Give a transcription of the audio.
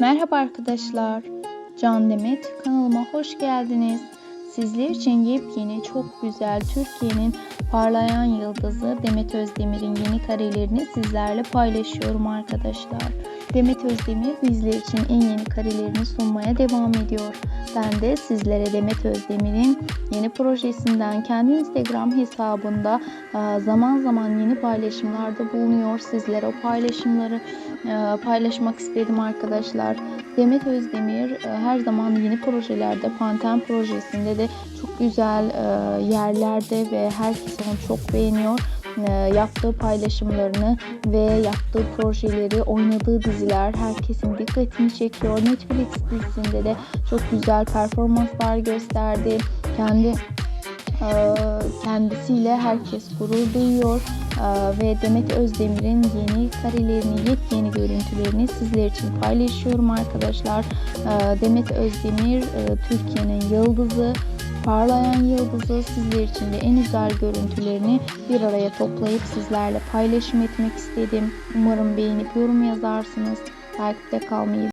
Merhaba arkadaşlar. Can Demet kanalıma hoş geldiniz. Sizler için yepyeni çok güzel Türkiye'nin parlayan yıldızı Demet Özdemir'in yeni karelerini sizlerle paylaşıyorum arkadaşlar. Demet Özdemir bizler için en yeni karelerini sunmaya devam ediyor. Ben de sizlere Demet Özdemir'in yeni projesinden kendi Instagram hesabında zaman zaman yeni paylaşımlarda bulunuyor. Sizlere o paylaşımları paylaşmak istedim arkadaşlar. Demet Özdemir e, her zaman yeni projelerde, Panten projesinde de çok güzel e, yerlerde ve herkes onu çok beğeniyor. E, Yaptığı paylaşımlarını ve yaptığı projeleri, oynadığı diziler herkesin dikkatini çekiyor. Netflix dizisinde de çok güzel performanslar gösterdi. Kendi e, kendisiyle herkes gurur duyuyor. Ee, ve Demet Özdemir'in yeni karelerini, yepyeni görüntülerini sizler için paylaşıyorum arkadaşlar. Ee, Demet Özdemir e, Türkiye'nin yıldızı, parlayan yıldızı sizler için de en güzel görüntülerini bir araya toplayıp sizlerle paylaşım etmek istedim. Umarım beğenip yorum yazarsınız. Takipte kalmayı